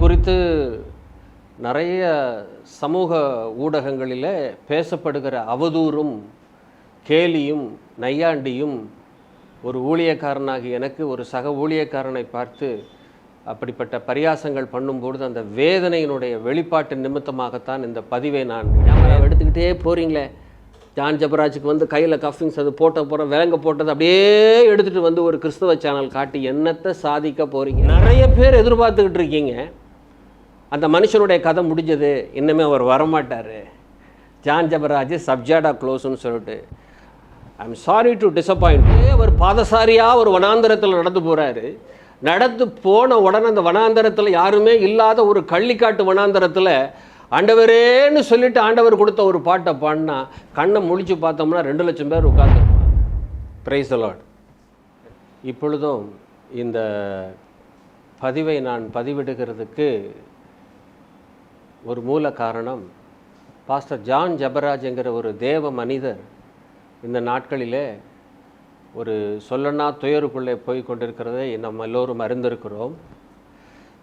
குறித்து நிறைய சமூக ஊடகங்களில் பேசப்படுகிற அவதூறும் கேலியும் நையாண்டியும் ஒரு ஊழியக்காரனாகி எனக்கு ஒரு சக ஊழியக்காரனை பார்த்து அப்படிப்பட்ட பரியாசங்கள் பண்ணும்பொழுது அந்த வேதனையினுடைய வெளிப்பாட்டு நிமித்தமாகத்தான் இந்த பதிவை நான் எடுத்துக்கிட்டே போறீங்களே. ஜான் ஜபராஜுக்கு வந்து கையில் கஃபிங்ஸ் அது போட்ட போகிற விலங்க போட்டது அப்படியே எடுத்துகிட்டு வந்து ஒரு கிறிஸ்தவ சேனல் காட்டி என்னத்தை சாதிக்க போகிறீங்க நிறைய பேர் எதிர்பார்த்துக்கிட்டு இருக்கீங்க. அந்த மனுஷனுடைய கதை முடிஞ்சது. இன்னுமே அவர் வரமாட்டார். ஜான் ஜபராஜ் சப்ஜாடா க்ளோஸ்னு சொல்லிட்டு ஐம் சாரி டு டிசப்பாயிண்ட் அவர் பாதசாரியாக ஒரு வனாந்தரத்தில் நடந்து போகிறாரு நடந்து போன உடனே அந்த வனாந்தரத்தில் யாருமே இல்லாத ஒரு கள்ளிக்காட்டு வனாந்தரத்தில் ஆண்டவரேன்னு சொல்லிட்டு ஆண்டவர் கொடுத்த ஒரு பாட்டை பாடினா கண்ணை முழிச்சு பார்த்தோம்னா ரெண்டு லட்சம் பேர் உட்காந்துருப்பாங்க பிரைஸ் அலாட் இப்பொழுதும் இந்த பதிவை நான் பதிவிடுகிறதுக்கு ஒரு மூல காரணம் பாஸ்டர் ஜான் ஜபராஜ்ங்கிற ஒரு தேவ மனிதர் இந்த நாட்களிலே ஒரு சொல்லனா துயருக்குள்ளே போய் கொண்டிருக்கிறதை நம்ம எல்லோரும் அறிந்திருக்கிறோம்.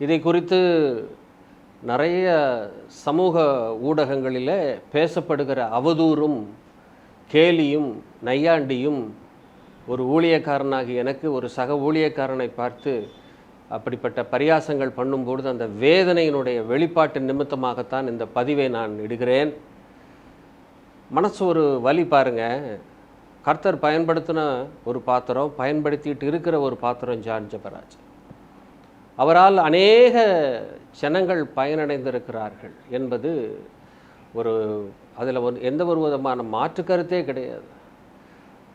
இதை குறித்து நிறைய சமூக ஊடகங்களில் பேசப்படுகிற அவதூறும் கேலியும் நையாண்டியும் ஒரு ஊழியக்காரனாகி எனக்கு ஒரு சக ஊழியக்காரனை பார்த்து அப்படிப்பட்ட பரியாசங்கள் பண்ணும்பொழுது அந்த வேதனையினுடைய வெளிப்பாட்டு நிமித்தமாகத்தான் இந்த பதிவை நான் இடுகிறேன். மனசு ஒரு வலி பாருங்க. கர்த்தர் பயன்படுத்தின ஒரு பாத்திரம் பயன்படுத்திட்டு இருக்கிற ஒரு பாத்திரம் ஜான் ஜபராஜ். அவரால் அநேக ஜனங்கள் பயனடைந்திருக்கிறார்கள் என்பது ஒரு அதில் ஒரு எந்த ஒரு விதமான மாற்று கருத்தே கிடையாது.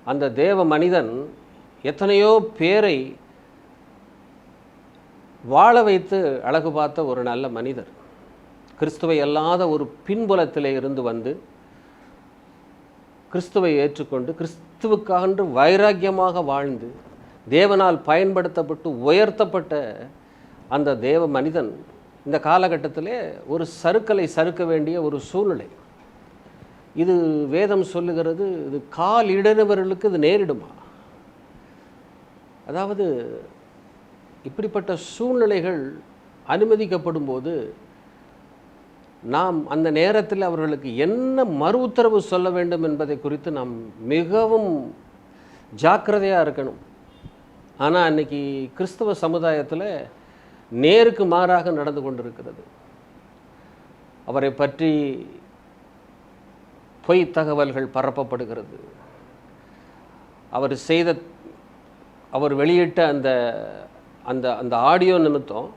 அந்த தேவ மனிதன் எத்தனையோ பேரை வாழ வைத்து அழகு பார்த்த ஒரு நல்ல மனிதர். கிறிஸ்துவை அல்லாத ஒரு பின்புலத்திலே இருந்து வந்து கிறிஸ்துவை ஏற்றுக்கொண்டு கிறிஸ்துவுக்காக வைராக்கியமாக வாழ்ந்து தேவனால் பயன்படுத்தப்பட்டு உயர்த்தப்பட்ட அந்த தேவ மனிதன் இந்த காலகட்டத்திலே ஒரு சறுக்கலை சறுக்க வேண்டிய ஒரு சூழ்நிலை. இது வேதம் சொல்லுகிறது இது கால் இடனவர்களுக்கு இது நேரிடுமா? அதாவது இப்படிப்பட்ட சூழ்நிலைகள் அனுமதிக்கப்படும் போது நாம் அந்த நேரத்தில் அவர்களுக்கு என்ன மறு உத்தரவு சொல்ல வேண்டும் என்பதை குறித்து நாம் மிகவும் ஜாக்கிரதையாக இருக்கணும். ஆனால் அன்னைக்கு கிறிஸ்தவ சமுதாயத்தில் நேருக்கு மாறாக நடந்து கொண்டிருக்கிறது. அவரை பற்றி பொய் தகவல்கள் பரப்பப்படுகிறது. அவர் செய்த அவர் வெளியிட்ட அந்த அந்த அந்த ஆடியோ நிமித்தம்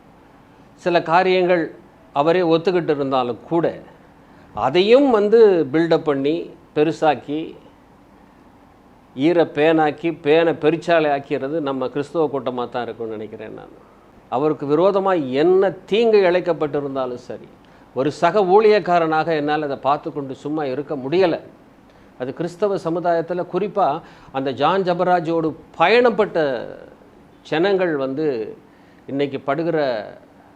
சில காரியங்கள் அவரே ஒத்துக்கிட்டு இருந்தாலும் கூட அதையும் வந்து பில்டப் பண்ணி பெருசாக்கி ஈர பேனாக்கி பேனை பெருச்சாலை ஆக்கிறது நம்ம கிறிஸ்தவ கூட்டமாக தான் இருக்கும்னு நினைக்கிறேன் நான். அவருக்கு விரோதமாக என்ன தீங்கு இழைக்கப்பட்டிருந்தாலும் சரி ஒரு சக ஊழியக்காரனாக என்னால் அதை பார்த்து கொண்டு சும்மா இருக்க முடியலை. அது கிறிஸ்தவ சமுதாயத்தில் குறிப்பாக அந்த ஜான் ஜபராஜோடு பயணப்பட்ட ஜனங்கள் வந்து இன்றைக்கி படுகிற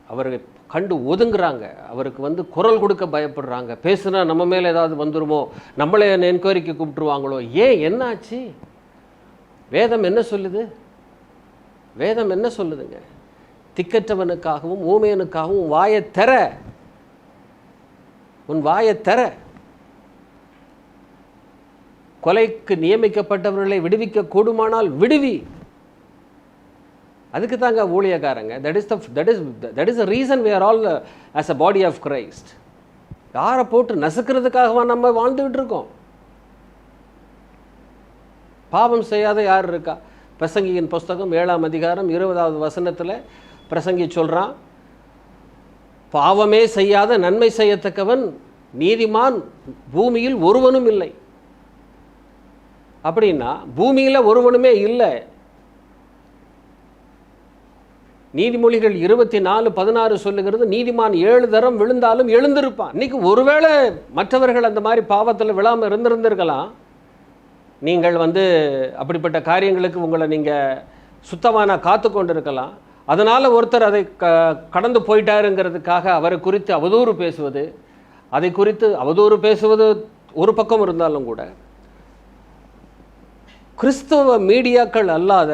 அவரை கண்டு ஒதுங்குறாங்க. அவருக்கு வந்து குரல் கொடுக்க பயப்படுறாங்க. பேசுனா நம்ம மேலே ஏதாவது வந்துருமோ? நம்மளே என்கொயரிக்கு கூப்பிட்டுருவாங்களோ? ஏன்? என்னாச்சு? வேதம் என்ன சொல்லுது? வேதம் என்ன சொல்லுதுங்க? திக்கற்றவனுக்காகவும் ஊமையனுக்காகவும் வாயை தர உன் வாயை தர கொலைக்கு நியமிக்கப்பட்டவர்களை விடுவிக்க கூடுமானால் விடுவி. அதுக்கு தாங்க ஊழியக்காரங்க that is the that is that is the reason we are all as a body of Christ யாரை போட்டு நசுக்கிறதுக்காகவா நம்ம வாழ்ந்துகிட்டு இருக்கோம்? பாவம் செய்யாத யார் இருக்கா? பிரசங்கியின் புஸ்தகம் ஏழாம் அதிகாரம் இருபதாவது வசனத்தில் பிரசங்கி சொல்கிறான் பாவமே செய்யாத நன்மை செய்யத்தக்கவன் நீதிமான் பூமியில் ஒருவனும் இல்லை. அப்படின்னா பூமியில் ஒருவனுமே இல்லை. நீதிமொழிகள் இருபத்தி நாலு பதினாறு சொல்லுகிறது நீதிமான் ஏழு தரம் விழுந்தாலும் எழுந்திருப்பான். இன்னைக்கு ஒருவேளை மற்றவர்கள் அந்த மாதிரி பாவத்தில் விழாமல் இருந்திருந்திருக்கலாம். நீங்கள் வந்து அப்படிப்பட்ட காரியங்களுக்கு உங்களை நீங்கள் சுத்தமான காத்து கொண்டு இருக்கலாம் அதனால் ஒருத்தர் அதை க கடந்து போயிட்டாருங்கிறதுக்காக அவரை குறித்து அவதூறு பேசுவது அதை குறித்து அவதூறு பேசுவது ஒரு பக்கம் இருந்தாலும் கூட கிறிஸ்தவ மீடியாக்கள் அல்லாத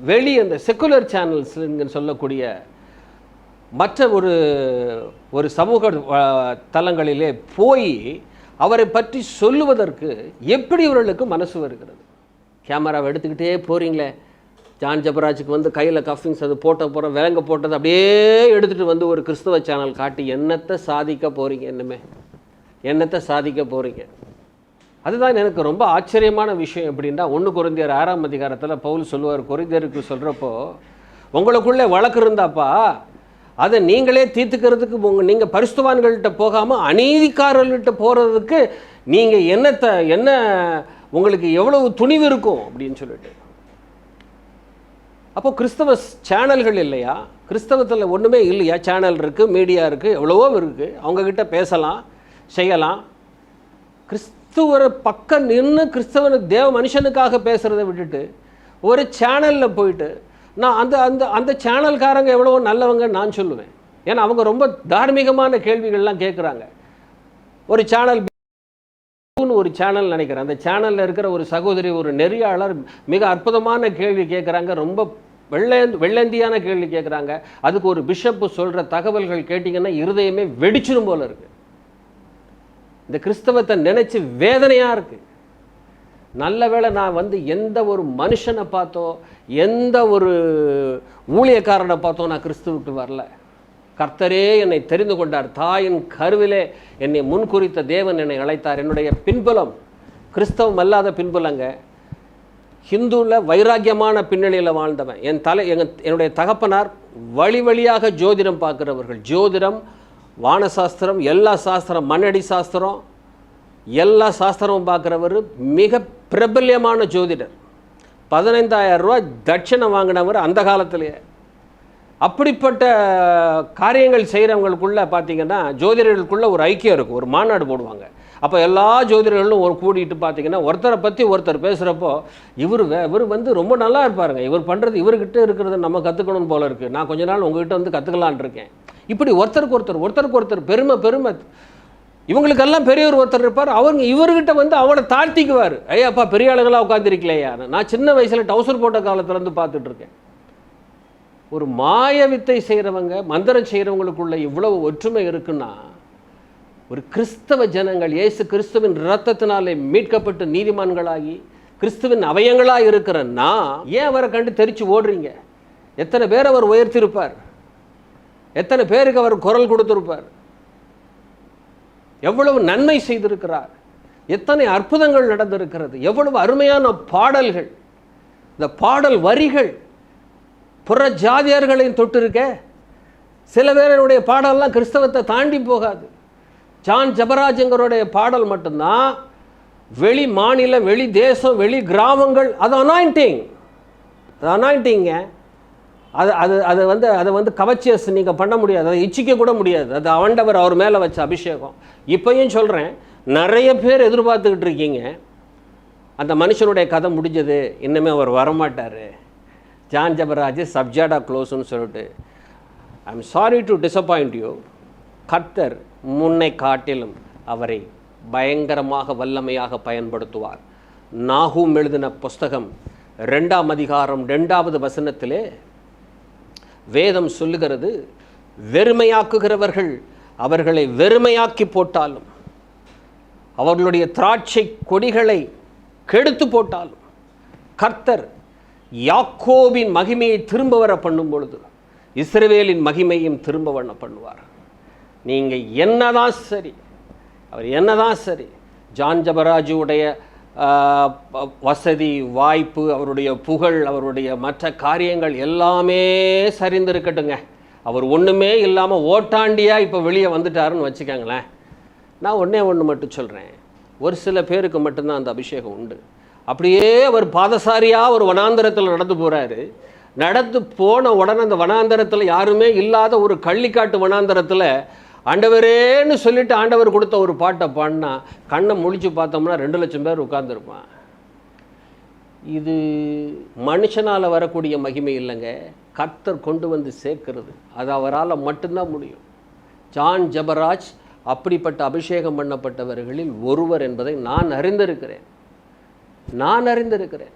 வெளி அந்த செக்குலர் சேனல்ஸ் சொல்லக்கூடிய மற்ற ஒரு ஒரு சமூக தளங்களிலே தலங்களிலே போய் அவரை பற்றி சொல்லுவதற்கு எப்படி இவர்களுக்கு மனசு வருகிறது? கேமராவை எடுத்துக்கிட்டே போகிறீங்களே ஜான் ஜபராஜுக்கு வந்து கையில் கஃபிங்ஸ் அது போட்ட போகிற விலங்க போட்டது அப்படியே எடுத்துகிட்டு வந்து ஒரு கிறிஸ்தவ சேனல் காட்டி என்னத்தை சாதிக்க போகிறீங்க என்னமே என்னத்தை சாதிக்க போகிறீங்க அதுதான் எனக்கு ரொம்ப ஆச்சரியமான விஷயம் எப்படின்னா ஒன்று குருந்தியர் ஆறாம் அதிகாரத்தில் பவுல் சொல்லுவார் குருந்தியருக்கு சொல்கிறப்போ உங்களுக்குள்ளே வழக்கு இருந்தாப்பா அதை நீங்களே தீர்த்துக்கிறதுக்கு உங்கள் நீங்கள் பரிசுத்தவான்கள்கிட்ட போகாமல் அநீதிக்காரர்கள்ட்ட போகிறதுக்கு நீங்கள் என்னத்தை என்ன உங்களுக்கு எவ்வளவு துணிவு இருக்கும்? அப்படின்னு சொல்லிட்டு. அப்போது கிறிஸ்தவ சேனல்கள் இல்லையா? கிறிஸ்தவத்தில் ஒன்றுமே இல்லையா? சேனல் இருக்குது மீடியா இருக்குது எவ்வளவோ இருக்குது அவங்கக்கிட்ட பேசலாம் செய்யலாம். கிறிஸ்துவரை பக்கம் நின்று கிறிஸ்தவனுக்கு தேவ மனுஷனுக்காக பேசுகிறத விட்டுட்டு ஒரு சேனலில் போயிட்டு நான் அந்த அந்த அந்த சேனல்காரங்க எவ்வளவோ நல்லவங்க நான் சொல்லுவேன். ஏன்னா அவங்க ரொம்ப தார்மீகமான கேள்விகள்லாம் கேட்குறாங்க ஒரு சேனல் ஒரு சேனல் நினைக்கிறேன். அந்த சேனலில் இருக்கிற ஒரு சகோதரி ஒரு நெறியாளர் மிக அற்புதமான கேள்வி கேட்குறாங்க ரொம்ப வெள்ளை வெள்ளந்தியான கேள்வி கேட்குறாங்க அதுக்கு ஒரு பிஷப்பு சொல்கிற தகவல்கள் கேட்டிங்கன்னா இருதயமே வெடிச்சிடும் போல இருக்குது இந்த கிறிஸ்தவத்தை நினச்சி வேதனையாக இருக்குது நல்ல வேளை நான் வந்து எந்த ஒரு மனுஷனை பார்த்தோ எந்த ஒரு ஊழியக்காரனை பார்த்தோ நான் கிறிஸ்துவுக்கு வரல. கர்த்தரே என்னை தெரிந்து கொண்டார். தாயின் கருவிலே என்னை முன்குறித்த தேவன் என்னை அழைத்தார். என்னுடைய பின்புலம் கிறிஸ்தவம் அல்லாத பின்புலங்க ஹிந்துவில் வைராக்கியமான பின்னணியில் வாழ்ந்தவன். என் தலை எங்கள் என்னுடைய தகப்பனார் வழி வழியாக ஜோதிடம் பார்க்குறவர்கள். ஜோதிடம் வானசாஸ்திரம் எல்லா சாஸ்திரம் மண்ணடி சாஸ்திரம் எல்லா சாஸ்திரமும் பார்க்குறவர் மிக பிரபல்யமான ஜோதிடர். பதினைந்தாயிரம் ரூபா தட்சணை வாங்கினவர் அந்த காலத்திலேயே. அப்படிப்பட்ட காரியங்கள் செய்கிறவங்களுக்குள்ளே பார்த்தீங்கன்னா ஜோதிடர்களுக்குள்ளே ஒரு ஐக்கியம் இருக்கும். ஒரு மாநாடு போடுவாங்க. அப்போ எல்லா ஜோதிடர்களும் ஒரு கூடிட்டு பார்த்தீங்கன்னா ஒருத்தரை பற்றி ஒருத்தர் பேசுகிறப்போ இவர் இவர் வந்து ரொம்ப நல்லா இருப்பாருங்க. இவர் பண்ணுறது இவர்கிட்ட இருக்கிறத நம்ம கற்றுக்கணும் போல இருக்குது நான் கொஞ்ச நாள் உங்ககிட்ட வந்து கற்றுக்கலான் இருக்கேன். இப்படி ஒருத்தருக்கு ஒருத்தர் ஒருத்தருக்கு ஒருத்தர் பெருமை பெருமை. இவங்களுக்கெல்லாம் பெரியவர் ஒருத்தர் இருப்பார். அவங்க இவர்கிட்ட வந்து அவனை தாழ்த்திக்குவார். ஐயாப்பா பெரிய ஆளுகளாக உட்காந்துருக்கலையா நான் சின்ன வயசில் டவுசர் போட்ட காலத்துலேருந்து பார்த்துட்டு இருக்கேன். ஒரு மாய வித்தை செய்கிறவங்க மந்திரம் செய்கிறவங்களுக்குள்ள இவ்வளவு ஒற்றுமை இருக்குன்னா ஒரு கிறிஸ்தவ ஜனங்கள் இயேசு கிறிஸ்துவின் இரத்தத்தினாலே மீட்கப்பட்டு நீதிமான்களாகி கிறிஸ்துவின் அவயங்களாக இருக்கிற நான் ஏன் அவரை கண்டு தெரித்து ஓடுறீங்க? எத்தனை பேர் அவர் உயர்த்திருப்பார்? எத்தனை பேருக்கு அவர் குரல் கொடுத்திருப்பார்? எவ்வளவு நன்மை செய்திருக்கிறார்? எத்தனை அற்புதங்கள் நடந்திருக்கிறது? எவ்வளவு அருமையான பாடல்கள். இந்த பாடல் வரிகள் புற ஜாதியர்களையும் தொட்டிருக்க. சில பேருடைய பாடல்லாம் கிறிஸ்தவத்தை தாண்டி போகாது. ஜான் ஜபராஜங்கருடைய பாடல் மட்டும்தான். வெளி மாநில வெளி தேசம் வெளி கிராமங்கள் அது அனாயிண்டிங் அது அனாயிண்டிங்க அது அது அது வந்து அதை வந்து கவச்சியஸ் நீங்கள் பண்ண முடியாது. அதை இச்சிக்க கூட முடியாது. அது ஆண்டவர் அவர் மேலே வச்ச அபிஷேகம். இப்பையும் சொல்கிறேன் நிறைய பேர் எதிர்பார்த்துக்கிட்டு இருக்கீங்க. அந்த மனுஷனுடைய கதை முடிஞ்சது. இன்னுமே அவர் வரமாட்டார். ஜான் ஜபராஜ் சப்ஜாடா க்ளோஸ்னு சொல்லிட்டு. I am sorry to disappoint you கர்த்தர் முன்னை காட்டிலும் அவரை பயங்கரமாக வல்லமையாக பயன்படுத்துவார். நாகும் எழுதின புஸ்தகம் ரெண்டாம் அதிகாரம் ரெண்டாவது வசனத்திலே வேதம் சொல்லுகிறது வெறுமையாக்குகிறவர்கள் அவர்களை வெறுமையாக்கி போட்டாலும் அவர்களுடைய திராட்சை கொடிகளை கெடுத்து போட்டாலும் கர்த்தர் யாக்கோபின் மகிமையை திரும்ப வர பண்ணும் பொழுது இஸ்ரவேலின் மகிமையும் திரும்ப வண்ண பண்ணுவார். நீங்கள் என்னதான் சரி அவர் என்னதான் சரி ஜான் ஜபராஜுடைய வசதி வாய்ப்பு அவருடைய புகழ் அவருடைய மற்ற காரியங்கள் எல்லாமே சரிந்திருக்கட்டுங்க. அவர் ஒன்றுமே இல்லாமல் ஓட்டாண்டியாக இப்போ வெளியே வந்துட்டாருன்னு வச்சுக்கோங்களேன். நான் ஒன்றே ஒன்று மட்டும் சொல்கிறேன் ஒரு சில பேருக்கு மட்டும்தான் அந்த அபிஷேகம் உண்டு. அப்படியே அவர் பாதசாரியாக ஒரு வனாந்தரத்தில் நடந்து போகிறாரு நடந்து போன உடனே அந்த வனாந்தரத்தில் யாருமே இல்லாத ஒரு கள்ளிக்காட்டு வனாந்தரத்தில் ஆண்டவரேன்னு சொல்லிட்டு ஆண்டவர் கொடுத்த ஒரு பாட்டை பாடினா கண்ணை முழிச்சு பார்த்தோம்னா ரெண்டு லட்சம் பேர் உட்காந்துருப்பான் இது மனுஷனால் வரக்கூடிய மகிமை இல்லைங்க. கர்த்தர் கொண்டு வந்து சேர்க்கிறது. அது அவரால் மட்டும்தான் முடியும். ஜான் ஜபராஜ் அப்படிப்பட்ட அபிஷேகம் பண்ணப்பட்டவர்களில் ஒருவர் என்பதை நான் அறிந்திருக்கிறேன். நான் அறிந்திருக்கிறேன்.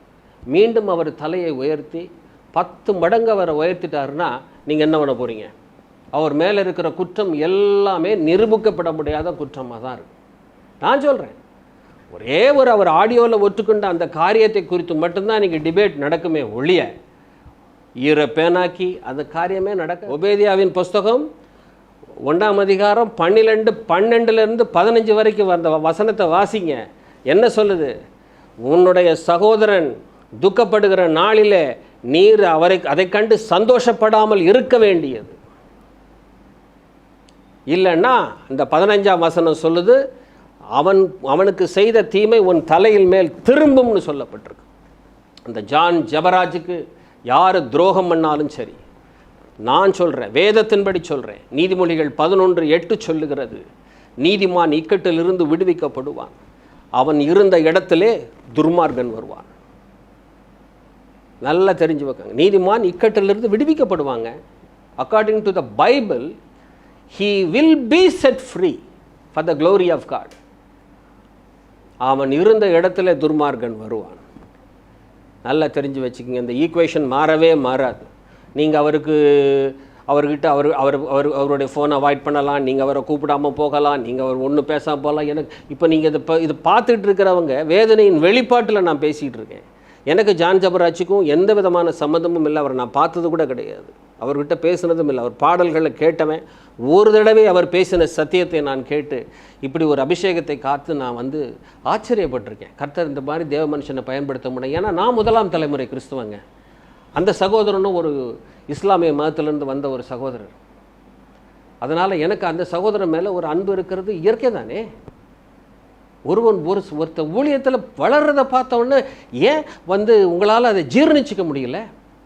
மீண்டும் அவர் தலையை உயர்த்தி பத்து மடங்கு அவரை உயர்த்திட்டாருன்னா நீங்கள் என்ன பண்ண போகிறீங்க அவர் மேலே இருக்கிற குற்றம் எல்லாமே நிரூபிக்கப்பட முடியாத குற்றமாக தான் இருக்கு. நான் சொல்கிறேன் ஒரே ஒரு அவர் ஆடியோவில் ஒத்துக்கொண்ட அந்த காரியத்தை குறித்து மட்டும்தான் இன்றைக்கி டிபேட் நடக்குமே ஒழிய ஈர பேனாக்கி அந்த காரியமே நடக்க ஒபேதியாவின் புஸ்தகம் ஒன்றாம் அதிகாரம் பன்னிரெண்டு பன்னெண்டுலேருந்து பதினஞ்சு வரைக்கும் வந்த வசனத்தை வாசிங்க. என்ன சொல்லுது? உன்னுடைய சகோதரன் துக்கப்படுகிற நாளிலே நீர் அவரை அதை கண்டு சந்தோஷப்படாமல் இருக்க வேண்டியது. இல்லைன்னா இந்த பதினஞ்சாம் வசனம் சொல்லுது அவன் அவனுக்கு செய்த தீமை உன் தலையில் மேல் திரும்பும்னு சொல்லப்பட்டிருக்கு. அந்த ஜான் ஜபராஜுக்கு யார் துரோகம் பண்ணாலும் சரி நான் சொல்கிறேன் வேதத்தின்படி சொல்கிறேன் நீதிமொழிகள் பதினொன்று எட்டு சொல்லுகிறது நீதிமான் இக்கட்டிலிருந்து விடுவிக்கப்படுவான் அவன் இருந்த இடத்திலே துர்மார்கன் வருவான். நல்லா தெரிஞ்சு வைக்காங்க நீதிமான் இக்கட்டிலிருந்து விடுவிக்கப்படுவாங்க. According to the Bible he will be set free for the glory of God அவன் இருந்த இடத்துல துர்மார்கன் வருவான். நல்லா தெரிஞ்சு வச்சுக்கோங்க இந்த ஈக்குவேஷன் மாறவே மாறாது. நீங்கள் அவருக்கு அவர்கிட்ட அவர் அவர் அவர் அவருடைய ஃபோனை அவாய்ட் பண்ணலாம் நீங்கள் அவரை கூப்பிடாமல் போகலாம் நீங்கள் அவர் ஒன்று பேசாம போகலாம். எனக்கு இப்போ நீங்கள் இதை இப்போ இது பார்த்துட்டு இருக்கிறவங்க வேதனையின் வெளிப்பாட்டில் நான் பேசிகிட்டு இருக்கேன். எனக்கு ஜான் ஜபராஜுக்கும் எந்த விதமான சம்மந்தமும் இல்லை அவரை நான் பார்த்தது கூட கிடையாது. அவர்கிட்ட பேசுனதும் இல்லை. அவர் பாடல்களை கேட்டவன். ஒரு தடவை அவர் பேசின சத்தியத்தை நான் கேட்டு இப்படி ஒரு அபிஷேகத்தை காத்து நான் வந்து ஆச்சரியப்பட்டிருக்கேன். கர்த்தர் இந்த மாதிரி தேவ மனுஷனை பயன்படுத்த முடியும் ஏன்னா நான் முதலாம் தலைமுறை கிறிஸ்துவங்க. அந்த சகோதரனும் ஒரு இஸ்லாமிய மதத்திலேருந்து வந்த ஒரு சகோதரர். அதனால் எனக்கு அந்த சகோதரன் மேலே ஒரு அன்பு இருக்கிறது இயற்கை தானே. ஒருவன் ஒரு ஒருத்த ஊழியத்தில் வளர்றதை பார்த்தோன்னே ஏன் வந்து உங்களால் அதை ஜீர்ணிச்சிக்க முடியல?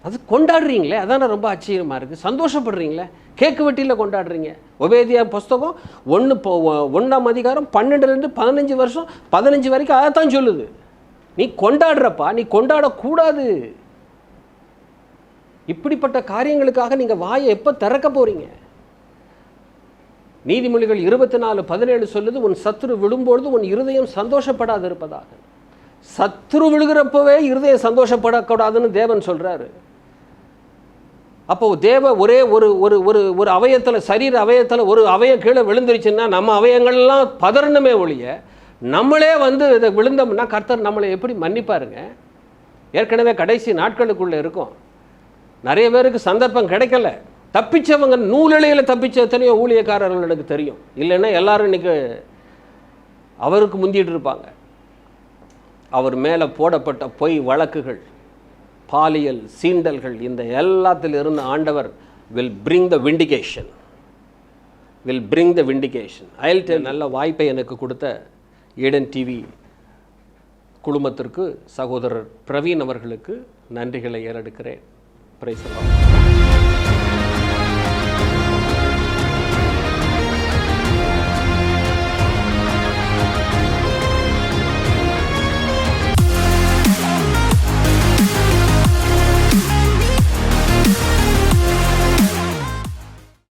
அது கொண்டாடுறீங்களே அதான் ரொம்ப ஆச்சரியமாக இருக்குது சந்தோஷப்படுறீங்களே கேக்கு வெட்டியில் கொண்டாடுறீங்க. ஒபேதியா புஸ்தகம் ஒன்று இப்போ ஒன்றாம் அதிகாரம் பன்னெண்டுலேருந்து பதினஞ்சு வருஷம் பதினஞ்சு வரைக்கும் அதைத்தான் சொல்லுது. நீ கொண்டாடுறப்பா நீ கொண்டாடக்கூடாது. இப்படிப்பட்ட காரியங்களுக்காக நீங்கள் வாயை எப்போ திறக்க போகிறீங்க நீதிமொழிகள் இருபத்தி நாலு பதினேழு சொல்லுது உன் சத்துரு விழும்பொழுது உன் இருதயம் சந்தோஷப்படாது இருப்பதாக சத்துரு விழுகிறப்பவே இருதயம் சந்தோஷப்படக்கூடாதுன்னு தேவன் சொல்கிறாரு அப்போ தேவ ஒரே ஒரு ஒரு ஒரு ஒரு அவயத்தில் சரீர அவயத்தில் ஒரு அவயம் கீழே விழுந்துருச்சுன்னா நம்ம அவயங்கள்லாம் பதறணுமே ஒழிய நம்மளே வந்து இதை விழுந்தோம்னா கர்த்தர் நம்மளை எப்படி மன்னிப்பாருங்க? ஏற்கனவே கடைசி நாட்களுக்குள்ளே இருக்கும். நிறைய பேருக்கு சந்தர்ப்பம் கிடைக்கல. தப்பிச்சவங்க நூலிழையில் தப்பிச்ச எத்தனையோ ஊழியக்காரர்கள் எனக்கு தெரியும். இல்லைன்னா எல்லாரும் இன்றைக்கி அவருக்கு முந்திட்டு இருப்பாங்க. அவர் மேலே போடப்பட்ட பொய் வழக்குகள். பாலியல் சீண்டல்கள் இந்த எல்லாத்திலிருந்து ஆண்டவர் will bring the vindication will bring the vindication அயல்டே நல்ல வாய்ப்பை எனக்கு கொடுத்த ஏடன் டிவி குழுமத்திற்கு சகோதரர் பிரவீன் அவர்களுக்கு நன்றிகளை ஏறெடுக்கிறேன். பிரைஸ்